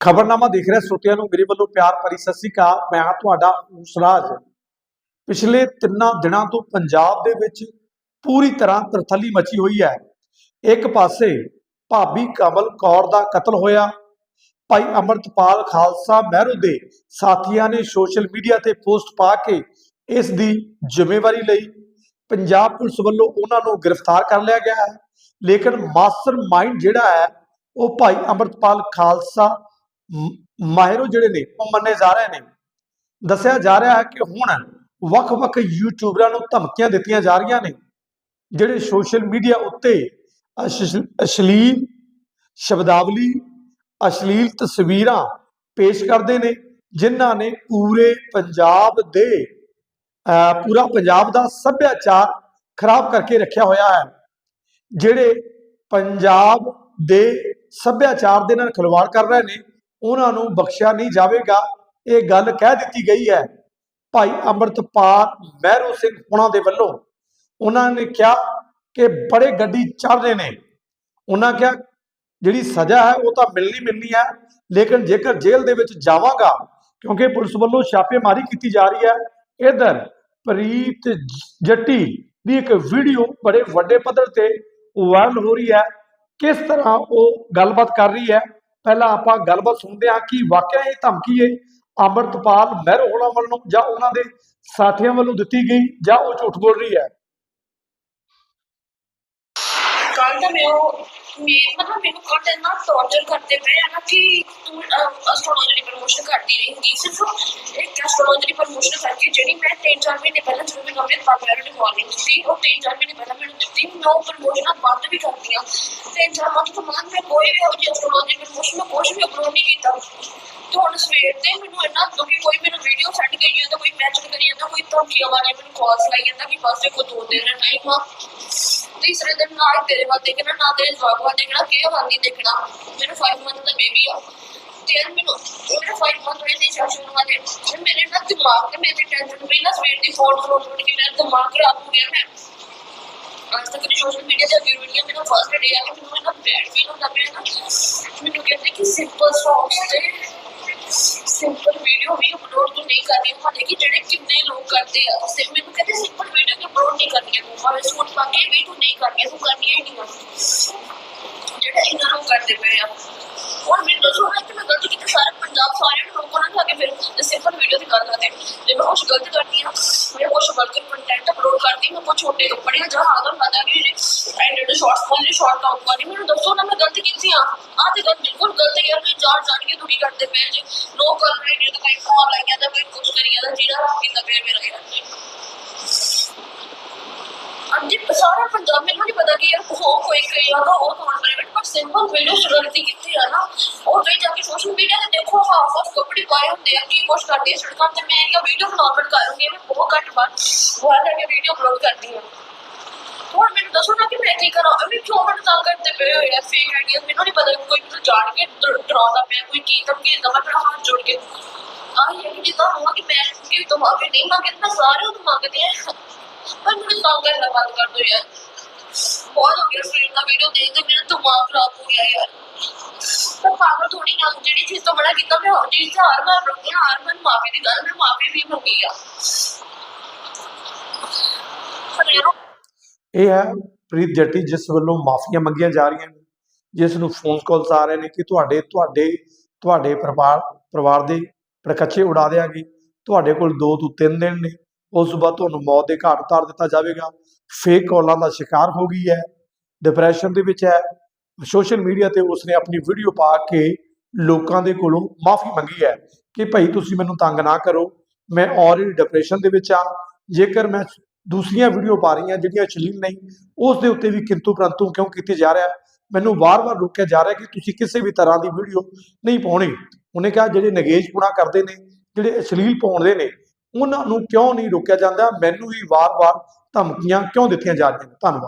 ਖਬਰਨਾਮਾ ਦੇਖ ਰਹੇ ਸੋਤਿਆਂ ਨੂੰ ਮੇਰੇ ਵੱਲੋਂ ਪਿਆਰ ਭਰੀ ਸਤਿ ਸ੍ਰੀ ਅਕਾਲ। ਮੈਂ ਹਾਂ ਤੁਹਾਡਾ ਉਸਰਾਜ ਪਿਛਲੇ ਤਿੰਨਾਂ ਦਿਨਾਂ ਤੋਂ ਪੰਜਾਬ ਦੇ ਵਿੱਚ ਪੂਰੀ ਤਰ੍ਹਾਂ ਤਰਥੱਲੀ ਮਚੀ ਹੋਈ ਹੈ। ਇੱਕ ਪਾਸੇ ਭਾਬੀ ਕਮਲ ਕੌਰ ਦਾ ਕਤਲ ਹੋਇਆ। ਭਾਈ ਅਮਰਤਪਾਲ ਖਾਲਸਾ ਮਹਿਰੂ ਦੇ ਸਾਥੀਆਂ ਨੇ ਸੋਸ਼ਲ ਮੀਡੀਆ ਤੇ ਪੋਸਟ ਪਾ ਕੇ ਇਸ ਦੀ ਜ਼ਿੰਮੇਵਾਰੀ ਲਈ ਪੰਜਾਬ ਪੁਲਿਸ ਵੱਲੋਂ ਉਹਨਾਂ ਨੂੰ ਗ੍ਰਿਫਤਾਰ ਕਰ ਲਿਆ ਗਿਆ ਹੈ। ਲੇਕਿਨ ਮਾਸਟਰ ਮਾਈਂਡ ਜਿਹੜਾ ਹੈ, ਉਹ ਭਾਈ ਅਮਰਤਪਾਲ ਖਾਲਸਾ ਮਾਹਿਰੋ ਜਿਹੜੇ ਨੇ, ਉਹ ਮੰਨੇ ਜਾ ਰਹੇ ਨੇ। ਦੱਸਿਆ ਜਾ ਰਿਹਾ ਹੈ ਕਿ ਹੁਣ ਵੱਖ-ਵੱਖ ਯੂਟਿਊਬਰਾਂ ਨੂੰ ਧਮਕੀਆਂ ਦਿੱਤੀਆਂ ਜਾ ਰਹੀਆਂ ਨੇ, ਜਿਹੜੇ ਸੋਸ਼ਲ ਮੀਡੀਆ ਉੱਤੇ ਅਸ਼ਲੀਲ ਸ਼ਬਦਾਵਲੀ, ਅਸ਼ਲੀਲ ਤਸਵੀਰਾਂ ਪੇਸ਼ ਕਰਦੇ ਨੇ, ਜਿਨ੍ਹਾਂ ਨੇ ਪੂਰੇ ਪੰਜਾਬ ਦੇ ਅਹ ਪੂਰਾ ਪੰਜਾਬ ਦਾ ਸੱਭਿਆਚਾਰ ਖਰਾਬ ਕਰਕੇ ਰੱਖਿਆ ਹੋਇਆ ਹੈ। ਜਿਹੜੇ ਪੰਜਾਬ ਦੇ ਸੱਭਿਆਚਾਰ ਦੇ ਨਾਲ ਖਿਲਵਾੜ ਕਰ ਰਹੇ ਨੇ ਉਹਨਾਂ ਨੂੰ ਬਖਸ਼ਿਆ ਨਹੀਂ ਜਾਵੇਗਾ। ਇਹ ਗੱਲ ਕਹਿ ਦਿੱਤੀ ਗਈ ਹੈ। ਭਾਈ ਅੰਮ੍ਰਿਤਪਾਲ ਮਹਿਰੂ ਸਿੰਘ ਹੁਣਾਂ ਦੇ ਵੱਲੋਂ ਉਹਨਾਂ ਨੇ ਕਿਹਾ ਕਿ ਬੜੇ ਗੱਡੀ ਚੜ ਰਹੇ ਨੇ। ਉਹਨਾਂ ਕਿਹਾ, ਜਿਹੜੀ ਸਜ਼ਾ ਹੈ ਉਹ ਤਾਂ ਮਿਲਣੀ ਮਿਲਣੀ ਹੈ, ਲੇਕਿਨ ਜੇਕਰ ਜੇਲ੍ਹ ਦੇ ਵਿੱਚ ਜਾਵਾਂਗਾ, ਕਿਉਂਕਿ ਪੁਲਿਸ ਵੱਲੋਂ ਛਾਪੇਮਾਰੀ ਕੀਤੀ ਜਾ ਰਹੀ ਹੈ, ਇਧਰ ਪ੍ਰੀਤ ਜੱਟੀ ਦੀ ਇੱਕ ਵੀਡੀਓ ਬੜੇ ਵੱਡੇ ਪੱਧਰ ਤੇ ਵਾਇਰਲ ਹੋ ਰਹੀ ਹੈ। ਕਿਸ ਤਰ੍ਹਾਂ ਉਹ ਗੱਲਬਾਤ ਕਰ ਰਹੀ ਹੈ? ਪਹਿਲਾਂ ਆਪਾਂ ਗੱਲਬਾਤ ਸੁਣਦੇ ਹਾਂ ਕਿ ਵਾਕਿਆ ਇਹ ਧਮਕੀ ਹੈ ਅੰਮ੍ਰਿਤਪਾਲ ਮਹਿਰੋ ਹੋਣਾ ਵੱਲੋਂ ਜਾਂ ਉਹਨਾਂ ਦੇ ਸਾਥੀਆਂ ਵੱਲੋਂ ਦਿੱਤੀ ਗਈ ਜਾਂ ਉਹ ਝੂਠ ਬੋਲ ਰਹੀ ਹੈ? ਕੱਲ ਤਾਂ ਮੈਂ ਉਹ ਮੇ ਮਤਲਬ ਮੈਨੂੰ ਕੱਲ ਇੰਨਾ ਟੌਰਚਰ ਕਰਦੇ ਪਏ ਆ ਨਾ ਕਿ ਤੂੰ ਐਸਟ੍ਰੋਲੋਜੀ ਦੀ ਪ੍ਰਮੋਸ਼ਨ ਕਰਦੀ ਰਹੇਂਗੀ ਸਿਰਫ ਇੱਕ ਐਸਟ੍ਰੋਲੋਜੀ ਦੀ ਪ੍ਰਮੋਸ਼ਨ ਕਰਕੇ ਜਿਹੜੀ ਮੈਂ ਤਿੰਨ ਚਾਰ ਮਹੀਨੇ ਪਹਿਲਾਂ ਜਦੋਂ ਮੈਨੂੰ ਆਪਣੇ ਪਾਪਾ ਨੂੰ ਵਾਰਨਿੰਗ ਦਿੱਤੀ, ਉਹ ਤਿੰਨ ਚਾਰ ਮਹੀਨੇ ਪਹਿਲਾਂ ਮੈਨੂੰ ਦਿੱਤੀ, ਮੈਂ ਉਹ ਪ੍ਰਮੋਸ਼ਨਾਂ ਬੰਦ ਵੀ ਕਰਤੀਆਂ ਤਿੰਨ ਚਾਰ ਮੰਥ ਤੋਂ ਬਾਅਦ ਮੈਂ ਕੋਈ ਵੀ ਇਹੋ ਜਿਹੀ ਐਸਟ੍ਰੋਲੋਜੀ ਪ੍ਰਮੋਸ਼ਨ ਨੂੰ ਕੁਛ ਵੀ ਅਪਲੋਡ ਨਹੀਂ ਕੀਤਾ। ਤੇ ਹੁਣ ਸਵੇਰ ਤੇ ਮੈਨੂੰ ਇੰਨਾ ਦੁਖੀ, ਕੋਈ ਮੈਨੂੰ ਵੀਡੀਓ ਸੈਂਡ ਕਰੀ ਜਾਂਦਾ, ਕੋਈ ਮੈਸੇਜ ਕਰੀ ਜਾਂਦਾ, ਕੋਈ ਧਮਕੀਆਂ ਵਾਲੇ ਮੈਨੂੰ ਕਾਲਸ ਲਾਈ ਜਾਂਦਾ ਕਿ ਬਸ ਦੇਖੋ ਦੋ ਦਿਨ ਦਾ ਟਾਈਮ ਆ। ਤੀਸਰੇ ਦਿਨ ਨਾ ਹੀ ਤੇਰੇ ਵੱਲ ਦੇਖਣਾ, ਨਾ ਤੇਰੇ ਜਵਾਬ ਵੱਲ ਦੇਖਣਾ ਕਿ ਵੱਲ ਨਹੀਂ ਦੇਖਣਾ। ਮੈਨੂੰ 5 ਮੰਥ ਦਾ ਬੇਬੀ ਆ। ਤੇ ਮੈਨੂੰ ਮੇਰੇ 5 ਮੰਥ ਹੋਏ ਨੇ ਚਾਚੂ ਨੂੰ। ਵਾਲੇ ਤੇ ਮੇਰੇ ਨਾ ਦਿਮਾਗ ਤੇ ਮੇਰੇ ਟੈਨਸ਼ਨ ਪਈ ਨਾ ਸਵੇਰ ਦੀ ਫੋਨ ਫੋਨ ਫੋਨ ਕੇ ਮੇਰਾ ਦਿਮਾਗ ਖਰਾਬ ਹੋ ਗਿਆ ਮੈਂ ਅੱਜ ਤੱਕ ਸੋਸ਼ਲ ਮੀਡੀਆ ਤੇ ਵੀਡੀਓ ਨਹੀਂ ਮੇਰਾ ਫਸਟ ਡੇ ਆ ਕਿ ਮੈਨੂੰ ਨਾ ਬੈਡ ਫੀਲ ਹੁੰਦਾ ਪਿਆ ਨਾ। ਮੈਨੂੰ ਕਹਿੰਦੇ ਕਿ ਸਿੰਪਲ ਸੌਂਗਸ ਤੇ ਨਹੀਂ ਕਰਨੀ ਤੂੰ ਕਰਨੀ ਹੀ ਨਹੀਂ ਆ। ਇਹਨਾਂ ਨੂੰ ਕਰਦੇ ਪਏ ਆ। ਹੁਣ ਮੈਨੂੰ ਦੱਸੋ ਨਾ ਕਿ ਮੈਂ ਗਲਤੀ ਕੀਤੀ, ਸਾਰੇ ਪੰਜਾਬ ਸਾਰਿਆਂ ਨੂੰ ਲੋਕਾਂ ਨਾਲ ਕੇ ਫਿਰ ਤੇ ਵੀਡੀਓ ਦੀ ਗੱਲ ਕਰਦੇ ਜੇ ਮੈਂ ਕੁਛ ਗਲਤ ਕਰਦੀ ਆ, ਮੈਂ ਕੁਛ ਗਲਤ ਕੰਟੈਂਟ ਅਪਲੋਡ ਕਰਦੀ, ਮੈਂ ਕੁਛ ਛੋਟੇ ਕੱਪੜੇ ਜਾਂ ਆਦਰ ਪਤਾ ਕਿ ਐਂਡਡ ਸ਼ਾਰਟਸ ਵਾਲੀ ਸ਼ਾਰਟ ਆਊਟ ਵਾਲੀ ਮੈਨੂੰ ਦੱਸੋ ਨਾ ਮੈਂ ਗਲਤੀ ਕੀਤੀ ਆ। ਆ ਤੇ ਗੱਲ ਬਿਲਕੁਲ ਗਲਤ ਹੈ ਯਾਰ ਜਾਣ ਜਾਣ ਕੇ ਦੁਖੀ ਕਰਦੇ ਪਏ ਜੇ। ਨੋ ਕਰ ਰਹੇ ਨੇ ਤਾਂ ਕੋਈ ਫੋਨ ਲਾਈ ਜਾਂਦਾ ਕੋਈ ਕੁਛ ਕਰੀ ਜਾਂਦਾ, ਜਿਹੜਾ ਰੱਖ ਪਿਆ ਮੇਰਾ ਯਾਰ। ਅੱਜ ਸਾਰਾ ਪੰਜਾਬ, ਮੈਨੂੰ ਨਹੀਂ ਪਤਾ ਕਿ ਯਾਰ ਹੋ ਕੋਈ ਕਈ ਆ ਉਹ ਤੋਂ ਪ੍ਰਾਈਵੇਟ ਪਰ ਸਿੰਪਲ ਵੀਡੀਓ ਗਲਤੀ ਕੀਤੀ ਆ ਨਾ, ਉਹ ਤੇ ਜਾ ਕੇ ਸੋਸ਼ਲ ਮੀਡੀਆ ਤੇ ਦੇਖੋ ਹਾਫ ਆਫ ਕੱਪੜੇ ਪਾਏ ਹੁੰਦੇ ਆ, ਕੀ ਕੁਛ ਕਰਦੇ ਸੜਕਾਂ ਤੇ, ਮੈਂ ਇਹ ਵੀਡੀਓ ਅਪਲੋਡ ਕਰੂੰਗੀ, ਮੈਂ ਬਹੁਤ ਘੱਟ ਬਾਰ ਬਹੁਤ ਕਰਕੇ ਵੀਡੀਓ ਅਪਲੋਡ ਕਰਦੀ ਹਾਂ ਹੁਣ ਮੈਨੂੰ ਦੱਸੋ ਨਾ ਕਿ ਮੈਂ ਕੀ ਕਰਾਂ ਅਭੀ ਕਿਉਂ ਮੈਨੂੰ ਤੰਗ ਕਰਦੇ ਪਏ ਹੋਏ ਆ ਫੇਕ ਆਈਡੀਆ ਮੈਨੂੰ ਨਹੀਂ ਪਤਾ ਕੋਈ ਮੈਨੂੰ ਜਾਣ ਕੇ ਡਰਾਉਂਦਾ ਪਿਆ, ਕੋਈ ਕੀ ਧਮਕੀ ਦਿੰਦਾ ਮੈਂ ਆਪਣਾ ਹੱਥ ਜੋੜ ਕੇ। ਆਹੀ ਹੈ ਕਿ ਜਿੱਦਾਂ ਹੋਵਾ ਕਿ ਮੈਂ ਕਿ ਤੋਂ ਮਾਫੀ ਨਹੀਂ ਮੰਗੇ ਤਾਂ ਸਾਰੇ ਉਹ ਮੰਗਦੇ ਆ। ਪਰ ਮੈਨੂੰ ਤੰਗ ਕਰਨਾ ਬੰਦ ਕਰ ਦੋ ਯਾਰ। ਬਹੁਤ ਹੋ ਗਿਆ ਫਿਰ ਦਾ ਵੀਡੀਓ ਦੇਖ ਕੇ ਮੇਰਾ ਦਿਮਾਗ ਖਰਾਬ ਹੋ ਗਿਆ ਯਾਰ। ਤਾਂ ਪਾਗਲ ਥੋੜੀ ਨਾ ਜਿਹੜੀ ਚੀਜ਼ ਤੋਂ ਬੜਾ ਕੀਤਾ, ਮੈਂ ਹੋਰ ਚੀਜ਼ ਤੇ ਹਾਰ ਮਾਰ ਰਹੀ ਹਾਂ, ਹਾਰ ਮੰਨ ਮਾਫੀ ਦੀ ਗੱਲ, ਮੈਂ ਮਾਫੀ ਵੀ ਮੰਗੀ ਆ। ਇਹ ਹੈ, ਪ੍ਰੀਤ ਜੱਟੀ, ਜਿਸ ਵੱਲੋਂ ਮਾਫੀਆਂ ਮੰਗੀਆਂ ਜਾ ਰਹੀਆਂ ਨੇ, ਜਿਸ ਨੂੰ ਫੋਨ ਕਾਲਸ ਆ ਰਹੇ ਨੇ ਕਿ ਤੁਹਾਡੇ ਤੁਹਾਡੇ ਤੁਹਾਡੇ ਪਰਿਵਾਰ ਪਰਿਵਾਰ ਦੇ ਪ੍ਰਕੱਛੇ ਉਡਾ ਦਿਆਂਗੇ। ਤੁਹਾਡੇ ਕੋਲ ਦੋ ਤੋਂ ਤਿੰਨ ਦਿਨ ਨੇ। ਉਸ ਤੋਂ ਬਾਅਦ ਤੁਹਾਨੂੰ ਮੌਤ ਦੇ ਘਾਟ ਉਤਾਰ ਦਿੱਤਾ ਜਾਵੇਗਾ। ਫੇਕ ਕਾਲਾਂ ਦਾ ਸ਼ਿਕਾਰ ਹੋ ਗਈ ਹੈ। ਡਿਪਰੈਸ਼ਨ ਦੇ ਵਿੱਚ ਹੈ। ਸੋਸ਼ਲ ਮੀਡੀਆ ਤੇ ਉਸਨੇ ਆਪਣੀ ਵੀਡੀਓ ਪਾ ਕੇ ਲੋਕਾਂ ਦੇ ਕੋਲੋਂ ਮਾਫੀ ਮੰਗੀ ਹੈ ਕਿ ਭਾਈ ਤੁਸੀਂ ਮੈਨੂੰ ਤੰਗ ਨਾ ਕਰੋ। ਮੈਂ ਆਲਰੇਡੀ ਡਿਪਰੈਸ਼ਨ ਦੇ ਵਿੱਚ ਆ ਜੇਕਰ ਮੈਂ ਦੂਸਰੀਆਂ ਵੀਡੀਓ ਪਾ ਰਹੀਆਂ ਜਿਹੜੀਆਂ ਅਸ਼ਲੀਲ ਨਹੀਂ, ਉਸ ਦੇ ਉੱਤੇ ਵੀ ਕਿੰਤੂ ਪ੍ਰੰਤੂ ਕਿਉਂ ਕੀਤੀ ਜਾ ਰਿਹਾ? ਮੈਨੂੰ ਵਾਰ-ਵਾਰ ਰੋਕਿਆ ਜਾ ਰਿਹਾ ਕਿ ਤੁਸੀਂ ਕਿਸੇ ਵੀ ਤਰ੍ਹਾਂ ਦੀ ਵੀਡੀਓ ਨਹੀਂ ਪਾਉਣੀ। ਉਹਨੇ ਕਿਹਾ ਜਿਹੜੇ ਨਗੇਜ਼ ਨਗੇਸ਼ਪੁਣਾ ਕਰਦੇ ਨੇ, ਜਿਹੜੇ ਅਸ਼ਲੀਲ ਪਾਉਂਦੇ ਨੇ ਉਹਨਾਂ ਨੂੰ ਕਿਉਂ ਨਹੀਂ ਰੋਕਿਆ ਜਾਂਦਾ? ਮੈਨੂੰ ਹੀ ਵਾਰ-ਵਾਰ ਧਮਕੀਆਂ ਕਿਉਂ ਦਿੱਤੀਆਂ ਜਾ ਰਹੀਆਂ ਧੰਨਵਾਦ।